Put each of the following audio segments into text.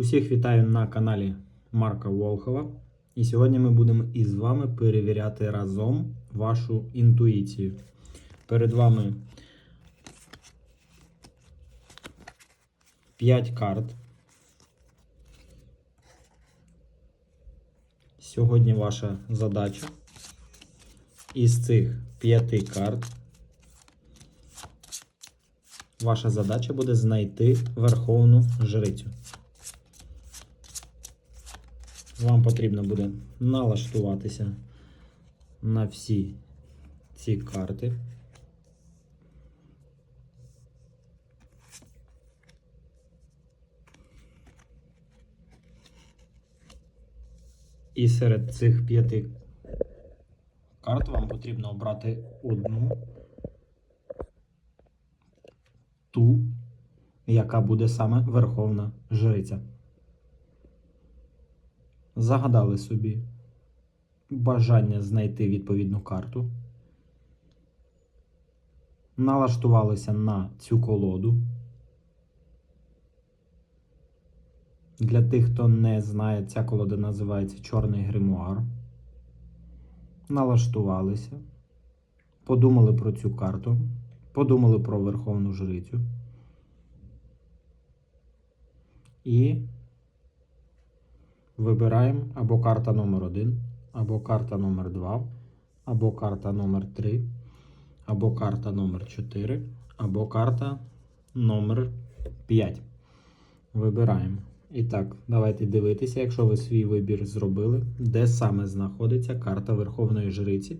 Усіх вітаю на каналі Марка Волхова. І сьогодні ми будемо із вами перевіряти разом вашу інтуїцію. Перед вами 5 карт. Сьогодні ваша задача із цих 5 карт. Ваша задача буде знайти Верховну Жрицю. Вам потрібно буде налаштуватися на всі ці карти. І серед цих п'яти карт вам потрібно обрати одну ту, яка буде саме Верховна Жриця. Загадали собі бажання знайти відповідну карту. Налаштувалися на цю колоду. Для тих, хто не знає, ця колода називається Чорний гримуар. Налаштувалися, подумали про цю карту, подумали про Верховну Жрицю. І вибираємо або карта номер 1 або карта номер 2 або карта номер 3 або карта номер 4 або карта номер 5. Вибираємо. І так, давайте дивитися, якщо ви свій вибір зробили, де саме знаходиться карта Верховної Жриці.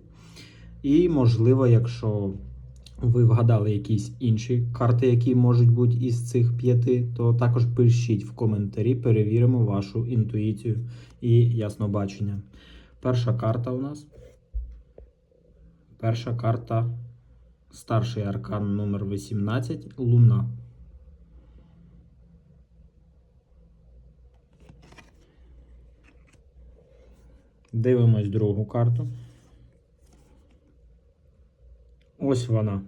І, можливо, якщо ви вгадали якісь інші карти, які можуть бути із цих п'яти, то також пишіть в коментарі, перевіримо вашу інтуїцію і яснобачення. Перша карта у нас. Перша карта старший аркан номер 18 Луна. Дивимось другу карту. Ось вона.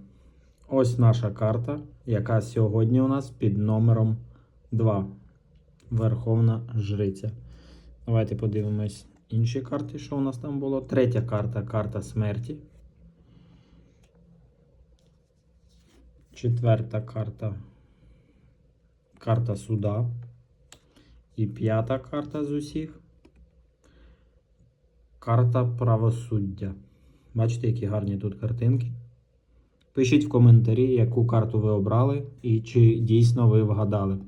Ось наша карта, яка сьогодні у нас під номером 2. Верховна Жриця. Давайте подивимось інші карти, що у нас там було. Третя карта карта смерті. Четверта карта карта суда. І п'ята карта з усіх. Карта правосуддя. Бачите, які гарні тут картинки. Пишіть в коментарі, яку карту ви обрали і чи дійсно ви вгадали.